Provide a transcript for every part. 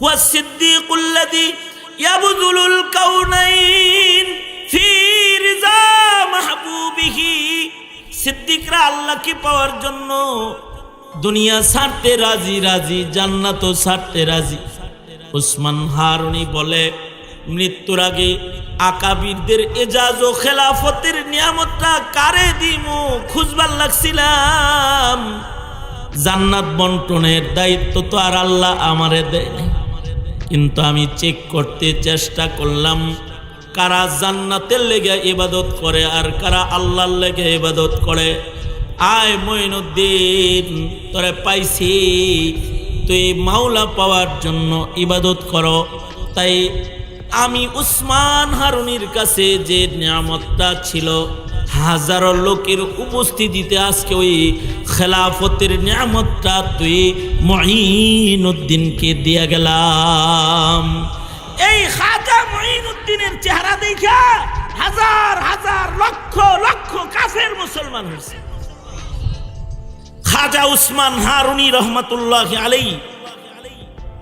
হুয়া সিদ্দিকুল্লাযী ইয়াবযুলুল কাউনাইন ফি রিজা মাহবুবিহি। সিদ্দিকরা আল্লাহকে পাওয়ার জন্য দুনিয়া ছাড়তে রাজি রাজি, জান্নাতও ছাড়তে রাজি। উসমান হারুনি বলে, মৃত্যুর আগে আকাবিরদের এজাজ ও খেলাফতের নিয়ামতটা কারে দিমু? খুঁজবার লাগছিলাম। জান্নাত বন্টনের দায়িত্ব তো আর আল্লাহ আমারে দেয়। কিন্তু আমি চেক করতে চেষ্টা করলাম, কারা জান্নাতের লেগে ইবাদত করে আর কারা আল্লাহর লেগে ইবাদত করে। আয় মঈনুদ্দিন, তোরে পাইছি। তুই মাওলা পাওয়ার জন্য ইবাদত করো। তাই আমি উসমান হারুনির কাছে যে নিয়ামতটা ছিল হাজারো লোকের উপস্থিতিতে আজকে ওই খেলাফতের নিয়ামতটা তুই মঈনুদ্দিনকে দিয়ে গেলাম। এই খাজা মঈনুদ্দিনের চেহারা দেখা হাজার হাজার, লক্ষ লক্ষ কাফের মুসলমান হয়েছে। খাজা উসমান হারুনি রহমতুল্লাহ আলাই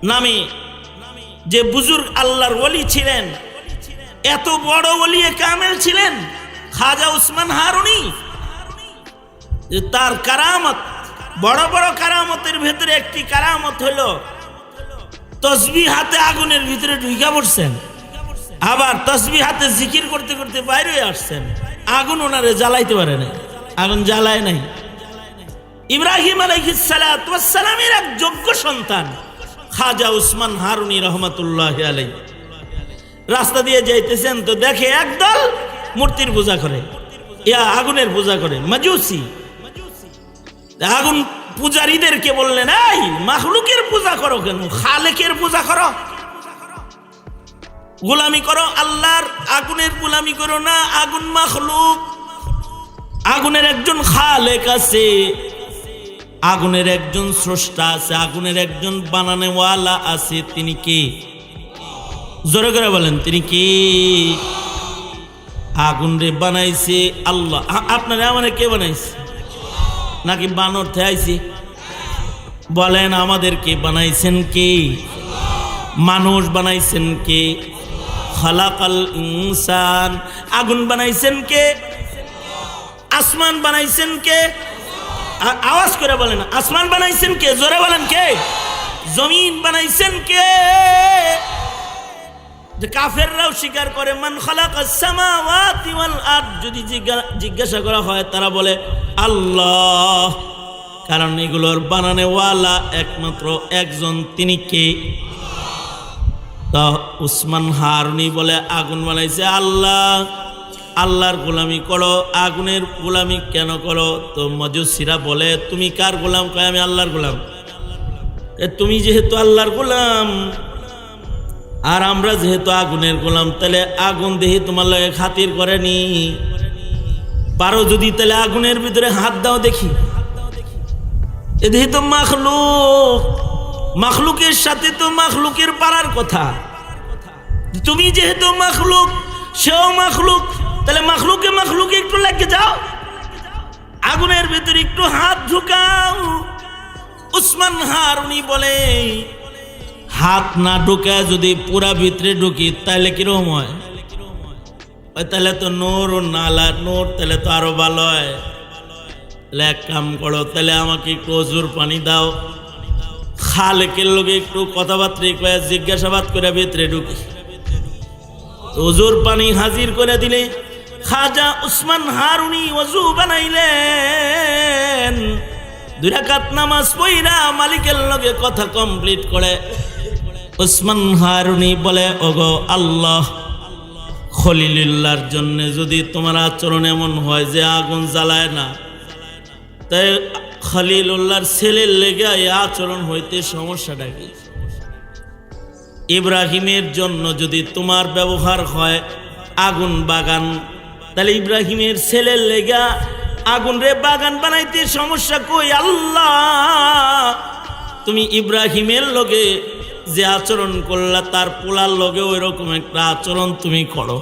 নামে যে বুজুর্গ আল্লাহর ওলি ছিলেন, এত বড় ওলিয়ে কামেল ছিলেন খাজা উসমান হারুনি তার কারামত, বড় বড় কারামতের ভেতরে একটি কারামত হলো তসবি হাতে আগুনের ভিতরে ঢুকা পড়ছেন, আবার তসবি হাতে জিকির করতে করতে বাইরে আসছেন, আগুন ওনারে জ্বালাইতে পারে না আগুন জ্বালায় নাই। ইব্রাহিম আলাইহিসালামের এক যোগ্য সন্তান, খাজা উসমান হারুনি রহমতুল্লাহ আলাই রাস্তা দিয়ে যাইতেছেন তো দেখে একদল মূর্তির পূজা করে। ইয়া আগুনের পূজা করে। মাজুসি। আগুন পূজারীদেরকে বললেন, এই, মাখলুকের পূজা করো কেন? খালেকের পূজা করো। গোলামি করো, আল্লাহর আগুনের গোলামি করো না, আগুন মাখলুক। আগুনের একজন খালেক আছে, আগুনের একজন স্রষ্টা আছে, আগুনের একজন বানানেওয়ালা আছে। তিনি কে? জোরে করে বলেন, তিনি কে? আগুন রে বানাইছে আল্লাহ। আপনারা আমাদের কে বানাইছে? নাকি বানর আইছি বলেন আমাদেরকে বানাইছেন কে? মানুষ বানাইছেন কে? খালাকাল ইনসান। আগুন বানাইছেন কে? আসমান বানাইছেন কে? আওয়াজ করে বলেন, আসমান বানাইছেন কে? জোরে বলেন কে? জমিন বানাইছেন কে? যে কাফেররাও স্বীকার করে, মান খালাকাস সামাওয়াতি ওয়াল আরদ। যদি জিজ্ঞা- জিজ্ঞাসা করা হয়, তারা বলে, আল্লাহ। কারণ এগুলোর বানানেওয়ালা একমাত্র একজন, তিনি কে? তা উসমান হারুনি বলে, আগুন বানাইছে আল্লাহ। আল্লাহর গোলামি করো, আগুনের গোলামি কেন করো? তো মজুসিরা বলে, তুমি কার গোলাম? কয়, আমি আল্লাহর গোলাম। তুমি যেহেতু আল্লাহর গোলাম আর আমরা যেহেতু আগুনের গোলাম, তাহলে আগুন দেহে তোমার লাগে খাতির করেনি। পারো যদি তাহলে আগুনের ভিতরে হাত দাও দেখি। এ দেহে তো মাখলুক। মাখলুকের সাথে তো মাখলুকের পারার কথা। তুমি যেহেতু মাখলুক, সেও মাখলুক, তাহলে মাখলুকে মাখলুকে একটু লাগে যাও। আগুনের ভিতরে একটু হাত ঢুকাও। উসমান হারুনি বলে হাত না ঢুকায় যদি পুরা ভিতরে ঢুকি, তাহলে কীরকম হয়? তাহলে তো নোর ও নালা, নোর তাহলে তো আরও ভালো হয়। তাহলে এক কাম করো, তাহলে আমাকে একটু অজুর পানি দাও। খালেকের লোকে একটু কথাবার্তা জিজ্ঞাসাবাদ করে ভিতরে ঢুকি। অজুর পানি হাজির করে দিলে খাজা উসমান হারুনি অজু বানাইলেন। দুই রাকাত নামাজ পইরা মালিকের লগে কথা কমপ্লিট করে। উসমান হারুনি বলে, ওগো আল্লাহ, খলিলুল্লাহর জন্য যদি তোমার আচরণ এমন হয় যে আগুন জ্বালায় না, তাই খলিলুল্লাহর ছেলের লেগে এই আচরণ হইতে সমস্যাটা কি? ইব্রাহিমের জন্য যদি তোমার ব্যবহার হয় আগুন বাগান, তাহলে ইব্রাহিমের ছেলের লেগা আগুন রে বাগান বানাইতে সমস্যা কই আল্লাহ? তুমি ইব্রাহিমের লগে যে আচরণ করলা, তার পোলার লগে ওই রকম একটা আচরণ তুমি করো।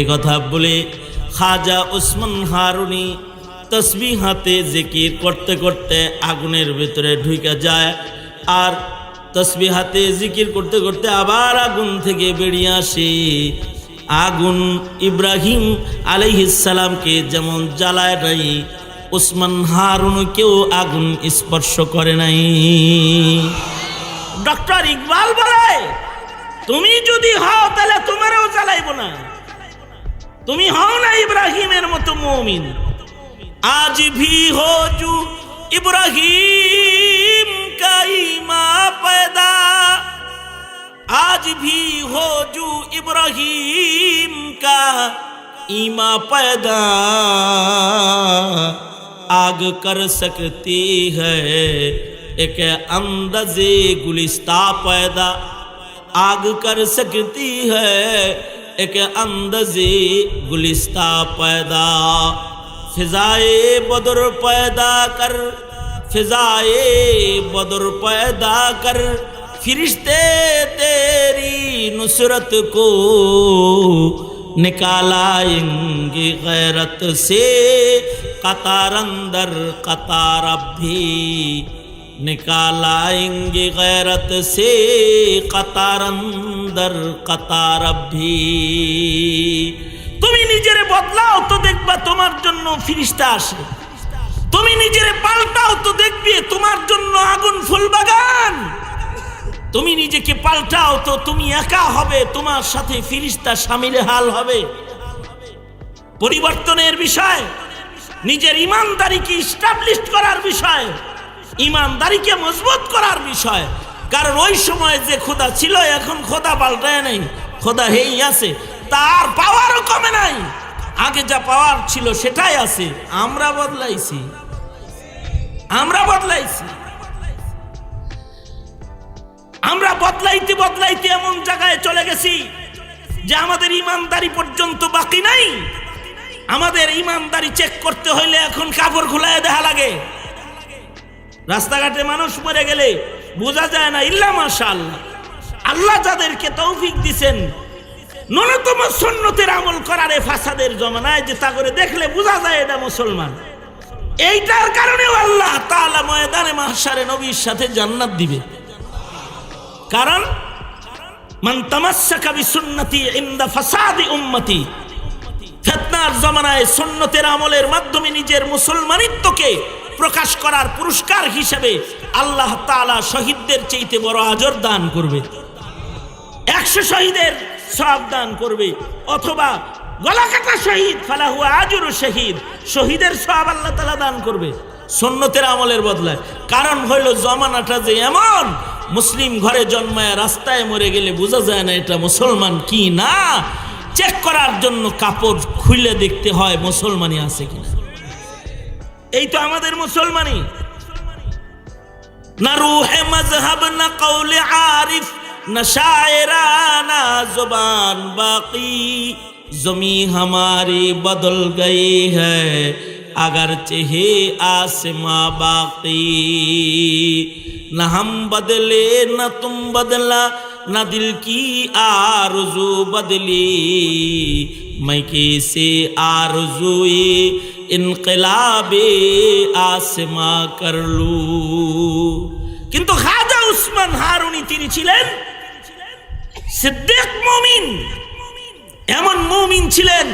এ কথা বলে খাজা উসমান হারুনি তসবি হাতে জিকির করতে করতে আগুনের ভেতরে ঢুকে যায় আর তসবি হাতে জিকির করতে করতে আবার আগুন থেকে বেরিয়ে আসে। আগুন ইব্রাহিম আলাইহিসালামকে যেমন জ্বালায় নাই, ওসমান হারুনকেও আগুন স্পর্শ করে নাই। ডক্টর ইকবাল বলে, তুমি যদি হও তাহলে তোমারও জ্বালাইবো না। তুমি হও না ইব্রাহিমের মতো মমিন। আজ ভি হজু ইব্রাহিম কাইমা পায়দা। आज भी हो जू इब्राहिम का ईमा पैदा। आग कर सकती है, एक अंदाजे गुलिस्ता पैदा। आग कर सकती है, एक अंदाजे गुलिस्ता पैदा। फिजाए बदर पैदा कर, फिजाए बदर पैदा कर। فرشتے تیری نصرت کو نکال آئیں گے غیرت سے قطار اندر قطار اب بھی نکال آئیں گے غیرت سے قطار اندر قطار اب بھی তুমি নিজেরে বদলাও তো দেখবা তোমার জন্য ফিরিস্তা আসে তুমি নিজেরে পাল্টাও তো দেখবে তোমার জন্য আগুন ফুল বাগান তুমি নিজেকে পাল্টাও তো তুমি একা হবে, তোমার সাথে ফিরিস্তা সামিলে হাল হবে। পরিবর্তনের বিষয়, নিজের ইমানদারিকে স্টাবলিশ করার বিষয়, ইমানদারিকে মজবুত করার বিষয়। কারণ ওই সময় যে খোদা ছিল, এখন খোদা পাল্টায় নেই, খোদা হেই আছে, তার পাওয়ারও কমে নাই। আগে যা পাওয়ার ছিল, সেটাই আছে। আমরা বদলাইছি। আমরা বদলাইছি। আমরা বদলাইতে বদলাইতে এমন জায়গায় চলে গেছি যে আমাদের ইমানদারি পর্যন্ত বাকি নাই। আমাদের ইমানদারি চেক করতে হইলে এখন কাপড় খোলায় দেখা লাগে। রাস্তাঘাটে মানুষ মরে গেলে বোঝা যায় না ইল্লা মাশা আল্লাহ আল্লাহ যাদেরকে তৌফিক দিছেন, ন্যূনতম সন্ন্যতের আমল করার এ ফাসাদের জমানায় যে তা করে দেখলে বোঝা যায় এটা মুসলমান। এইটার কারণেও আল্লাহ তাআলা ময়দানে মাহশারে নবীর সাথে জান্নাত দিবে। কারণ উম্মতি। সুন্নতের আমলের মাধ্যমে নিজের মুসলমানিত্বকে প্রকাশ করার পুরস্কার হিসেবে আল্লাহ তাআলা শহীদদের চাইতে বড় দান করবে। একশো শহীদের সব করবে, অথবা শহীদ ফালাহু আজুর শহীদ, শহীদের আল্লাহ দান করবে। সন্ন্যতের আমলের বদলায়। কারণ হইল জমানাটা যে এমন, মুসলিম ঘরে জন্মায় রাস্তায় মরে গেলে বোঝা যায় না এটা মুসলমান কি না। চেক করার জন্য কাপড় খুলে দেখতে হয় মুসলমানই আছে কিনা। এই তো আমাদের মুসলমানই। না রুহে মজহাব না কৌলে আরিফ, না শায়রা, না জবান বাকি। জমি হামারি বদল গই হ্যায়। اگر چہے آسما باقی نہ ہم بدلے نہ تم بدلا نہ دل کی آرزو بدلی میں کیسے آرزوئے انقلاب آسما کر لوں কিন্তু খাজা উসমান হারুনি তিনি ছিলেন সিদ্দিক মুমিন এমন মুমিন ছিলেন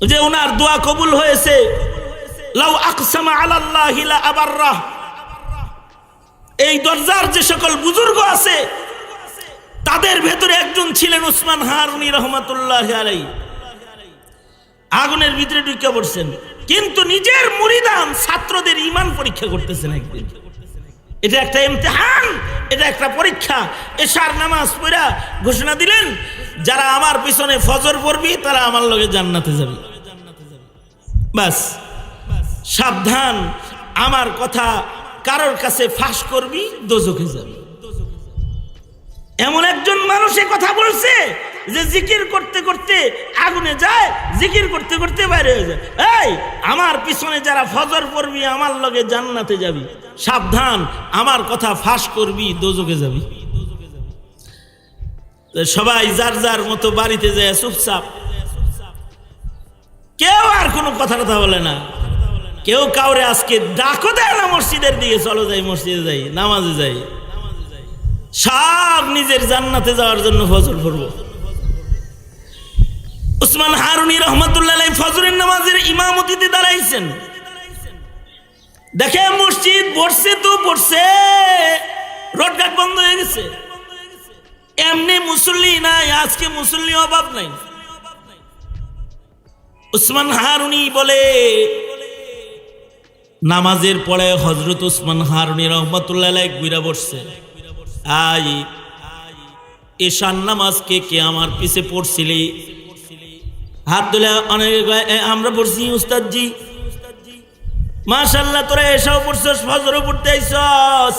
যে ওনার দোয়া কবুল হয়েছে। লাউ আকসামা আলাল্লাহি আবাররাহ এই দরজার যে সকল বুজুর্গ আছে, তাদের ভেতরে একজন ছিলেন উসমান হারুনি রহমাতুল্লাহ আলাই আগুনের ভিতরে ঢুকে পড়ছেন। কিন্তু নিজের মুরিদান ছাত্রদের ইমান পরীক্ষা করতেছেন একদিন। এটা একটা ইমতিহান, এটা একটা পরীক্ষা। এশার নামাজ পড়া ঘোষণা দিলেন, যারা আমার পিছনে ফজর পড়বি, তারা আমার লগে জান্নাতে যাবে। বাস, সাবধান, আমার কথা কারোর কাছে ফাঁস করবি, দোজখে যাবে। এমন একজন মানুষ কথা বলছে যে জিকির করতে করতে আগুনে যায়, জিকির করতে করতে বাইরে হয়ে যায়। এই, আমার পিছনে যারা ফজর পড়বি, আমার লগে জান্নাতে যাবি। সাবধান, আমার কথা ফাঁস করবি দোজকে যাবি। সবাই যার যার মতো বাড়িতে যায়, চুপচাপ। কেউ আর কোনো কথা কথা বলে না। কেউ কাউরে আজকে ডাকো দেয় না মসজিদের দিকে, চলো যাই, মসজিদে যাই, নামাজে যাই। সব নিজের জান্নাতে যাওয়ার জন্য ফজল পড়ব। উসমান হারুনি রহমতুল্লাহ ফজরের নামাজের ইমামতিতে দাঁড়াইছেন। দেখে মসজিদ পড়ছে তো পড়ছে, রোডঘাট বন্ধ হয়ে গেছে। এমনি মুসল্লি নাই, আজকে মুসল্লি অভাব নাই। উসমান হারুনি বলে, নামাজের পরে হজরত উসমান হারুনি রহমতুল্লাহ গুইরা বসছে। আই এশান নামাজকে কে আমার পিছে পড়ছিলি? হাত তুলে অনেক আমরা পড়ছি উস্তাদজি। মাশাল্লাহ তোরা এসাও পড়ছস, ফজরও পড়তে আইসস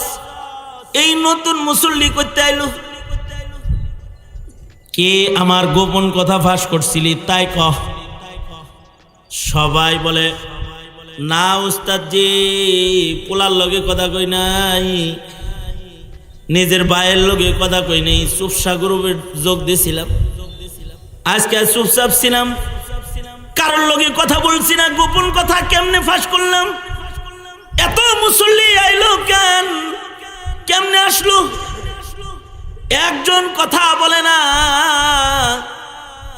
এই নতুন মুসল্লি করতে আইলো। কে আমার গোপন কথা ফাঁস করছিলি? তাই কহ সবাই বলে, না উস্তাদজি, পোলার লগে কথা কই নাই। নিজের বায়ের লগে কথা কই নাই। চুপসা গ্রুপের যোগ দিয়েছিলাম আজকে চুপচাপ ছিলাম। কারোর লগে কথা বলছি না, গোপন কথা কেমনে ফাঁস করলাম? এত মুসল্লি আইলো কেন? কেমনে আসলো? একজন কথা বলে না।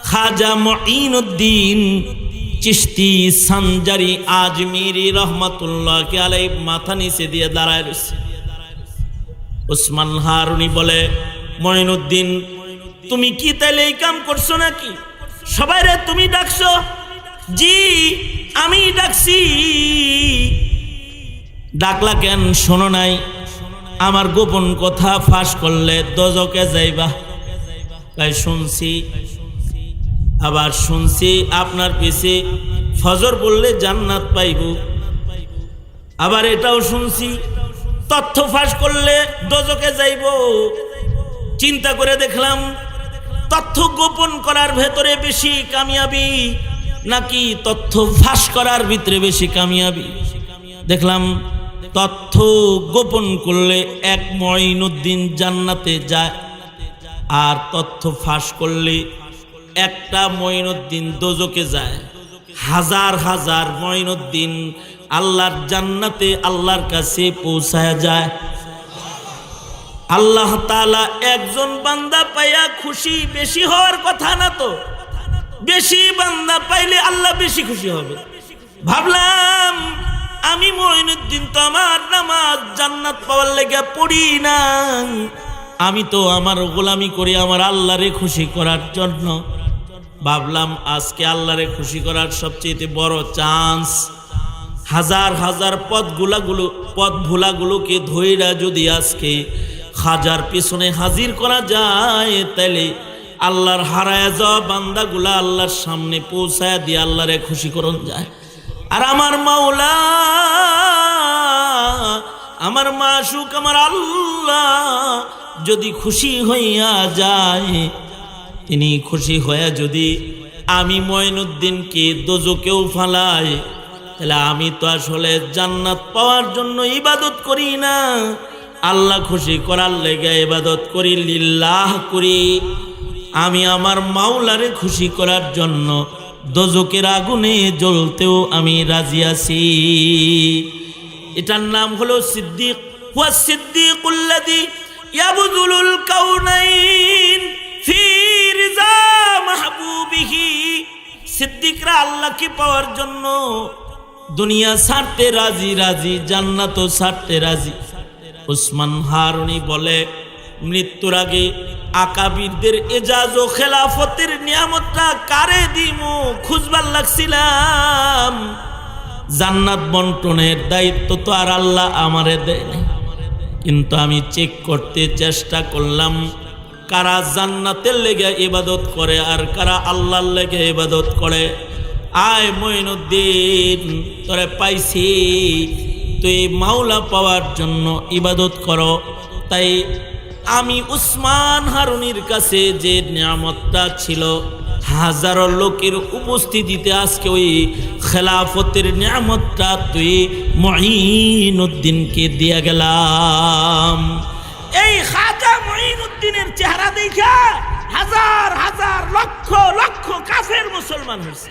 খাজা মঈনুদ্দিন চিস্তি সানজারি আজমিরি রহমতুল্লাহকে আলাই মাথা নিচে দিয়ে দাঁড়ায় রয়েছে। ওসমান হারুনি বলে, মঈনুদ্দিন তুমি কি তাইলে এই কাম করছ নাকি? সবাই রে, তুমি ডাকছো? জি, আমি ডাকছি। ডাকলা কেন, শোনো নাই? আমার গোপন কথা ফাঁস করলে দজকে যাইবা। তাই শুনছি, আবার শুনছি আপনার পিছে ফজর বললে জান্নাত পাইব। আবার এটাও শুনছি, তথ্য ফাঁস করলে দজকে যাইব। চিন্তা করে দেখলাম তথ্য গোপন করার ভেতরে বেশি কামিয়াবি, নাকি তথ্য ফাঁস করার ভিতরে বেশি কামিয়াবি? দেখলাম, তথ্য গোপন করলে এক মঈনুদ্দিন জান্নাতে যায়, আর তথ্য ফাঁস করলে একটা মঈনুদ্দিন দোজকে যায়। হাজার হাজার মঈনুদ্দিন আল্লাহর জান্নাতে আল্লাহর কাছে পৌঁছায় যায়। আল্লাহ তালা একজন বান্দা পাইয়া খুশি বেশি হওয়ার কথা না তো। বেশি বান্দা পাইলে আল্লাহ বেশি খুশি হবে। ভাবলাম, আমি মঈনুদ্দিন তো আমার নামাজ জান্নাত পাওয়ার লেগে পড়ি না আমি তো আমার গোলামি করি আমার আল্লাহরে খুশি করার জন্য। ভাবলাম, আজকে আল্লাহরে খুশি করার সবচেয়ে বড় চান্স। হাজার হাজার পথগুলাগুলো পথ ভুলাগুলোকে ধৈরা যদি আজকে হাজার পেছনে হাজির করা যায়, তাইলে আল্লাহর হারায় যাওয়া বান্দাগুলা আল্লাহর সামনে পৌঁছায় দিয়ে আল্লাহরে খুশি করন যায়। আর আমার মাওলা, আমার মাসুক, আমার আল্লাহ যদি খুশি হইয়া যায়, তিনি খুশি হইয়া যদি আমি ময়নুদ্দিনকে দোজকেও ফালাই তাহলে আমি তো আসলে জান্নাত পাওয়ার জন্য ইবাদত করি না। আল্লাহ খুশি করার লেগে ইবাদত করি, লিল্লাহ করি। আমি আমার মাওলারে খুশি করার জন্য দোজকের আগুনে জ্বলতেও আমি রাজি আছি। এটার নাম হলো সিদ্দিক। হুয়া সিদ্দিকুল্লাদি ইয়াবুদুলুল কাউনাইন ফি রিজা মাহবুবিহি। সিদ্দিকরা আল্লাহকে পাওয়ার জন্য দুনিয়া ছাড়তে রাজি রাজি, জান্নাতও ছাড়তে রাজি। উসমান হারুনি বলে, মৃত্যুর আগে আকাবিরদের এজাজ ও খেলাফতের নিয়ামতটা কারে দিমু? খুঁজবার লাগছিলাম। জান্নাত বন্টনের দায়িত্ব তো আর আল্লাহ আমারে দেয় কিন্তু আমি চেক করতে চেষ্টা করলাম, কারা জান্নাতের লেগে ইবাদত করে আর কারা আল্লাহর লেগে ইবাদত করে। আয় মঈনুদ্দিন, তোরে পাইছি। তুই মাওলা পাওয়ার জন্য ইবাদত করো। তাই আমি উসমান হারুনির কাছে যে নিয়ামতটা ছিল, হাজারো লোকের উপস্থিতিতে আজকে ওই খেলাফতের নিয়ামতটা তুই মঈনুদ্দিনকে দিয়ে গেলাম। এই খাজা মঈনুদ্দিনের চেহারা দেখা হাজার হাজার লক্ষ লক্ষ কাফের মুসলমান হয়েছে।